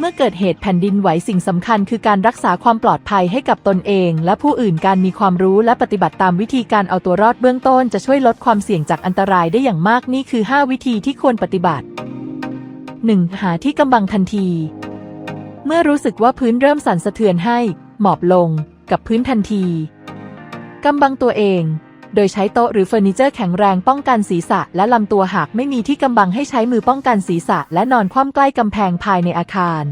เมื่อเกิดเหตุแผ่นดินไหวสิ่งสำคัญคือการรักษาความปลอดภัยให้กับตนเอง และผู้อื่นการมีความรู้และปฏิบัติตามวิธีการเอาตัวรอดเบื้องต้นจะช่วยลดความเสี่ยงจากอันตรายได้อย่างมากนี่คือ 5 วิธีที่ควรปฏิบัติ 1. หาที่กำบังทันที เมื่อรู้สึกว่าพื้นเริ่มสั่นสะเทือนให้ หมอบลง กับพื้นทันทีกำบังตัวเอง โดยใช้โต๊ะหรือเฟอร์นิเจอร์แข็งแรงป้องกันศีรษะและลำตัวหากไม่มีที่กำบังให้ใช้มือป้องกันศีรษะและนอนคว่ำใกล้กำแพงภายในอาคาร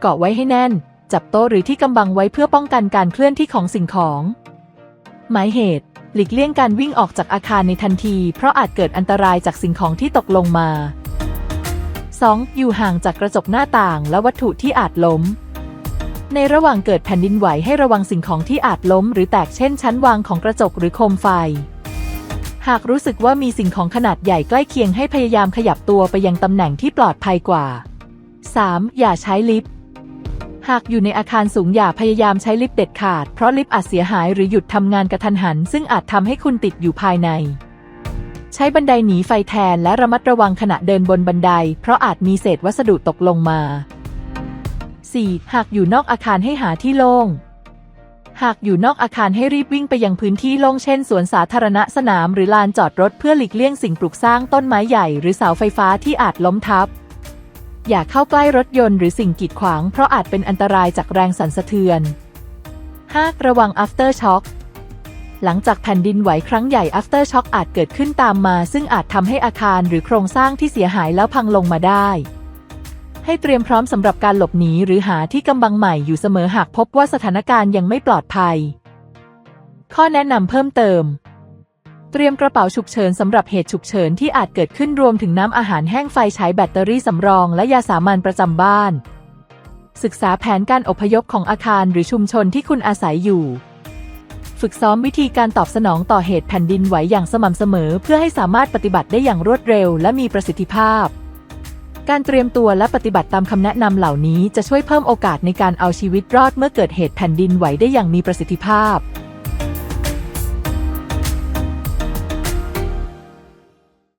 เกาะไว้ให้แน่น จับโต๊ะหรือที่กำบังไว้เพื่อป้องกันการเคลื่อนที่ของสิ่งของ หมายเหตุ หลีกเลี่ยงการวิ่งออกจากอาคารในทันที เพราะอาจเกิดอันตรายจากสิ่งของที่ตกลงมา 2. อยู่ห่างจากกระจกหน้าต่างและวัตถุที่อาจล้ม ในระหว่างเกิดแผ่นดินไหวให้ระวังสิ่งของที่อาจล้ม หรือแตกเช่นชั้นวางของกระจกหรือโคมไฟ หากรู้สึกว่ามีสิ่งของขนาดใหญ่ใกล้เคียงให้พยายามขยับตัวไปยังตำแหน่งที่ปลอดภัยกว่า 3. อย่าใช้ลิฟต์ หากอยู่ในอาคารสูงอย่าพยายามใช้ลิฟต์เด็ดขาด เพราะลิฟต์อาจเสียหายหรือหยุดทำงานกระทันหัน ซึ่งอาจทำให้คุณติดอยู่ภายใน ใช้บันไดหนีไฟแทนและระมัดระวังขณะเดินบนบันได เพราะอาจมีเศษวัสดุตกลงมา 4. หากอยู่นอกอาคารให้หาที่โล่ง หากอยู่นอกอาคารให้รีบวิ่งไปยังพื้นที่โล่งเช่นสวนสาธารณะสนามหรือลานจอดรถเพื่อหลีกเลี่ยงสิ่งปลูกสร้างต้นไม้ใหญ่หรือเสาไฟฟ้าที่อาจล้มทับ อย่าเข้าใกล้รถยนต์หรือสิ่งกีดขวางเพราะอาจเป็นอันตรายจากแรงสั่นสะเทือน 5. ระวัง after shock หลังจากแผ่นดินไหวครั้งใหญ่ after shock อาจเกิดขึ้นตามมา ซึ่งอาจทำให้อาคารหรือโครงสร้างที่เสียหายแล้วพังลงมาได้ ให้เตรียมพร้อมสำหรับการหลบหนีหรือหาที่กำบังใหม่อยู่เสมอหากพบว่าสถานการณ์ยังไม่ปลอดภัย ข้อแนะนำเพิ่มเติม เตรียมกระเป๋าฉุกเฉินสำหรับเหตุฉุกเฉินที่อาจเกิดขึ้นรวมถึงน้ำอาหารแห้งไฟใช้แบตเตอรี่สำรองและยาสามัญประจำบ้าน ศึกษาแผนการอพยพของอาคารหรือชุมชนที่คุณอาศัยอยู่ฝึกซ้อมวิธีการตอบสนองต่อเหตุแผ่นดินไหวอย่างสม่ำเสมอ เพื่อให้สามารถปฏิบัติได้อย่างรวดเร็วและมีประสิทธิภาพ การเตรียมตัวและปฏิบัติตามคำแนะนำเหล่านี้จะช่วยเพิ่มโอกาสในการเอาชีวิตรอดเมื่อเกิดเหตุแผ่นดินไหวได้อย่างมีประสิทธิภาพ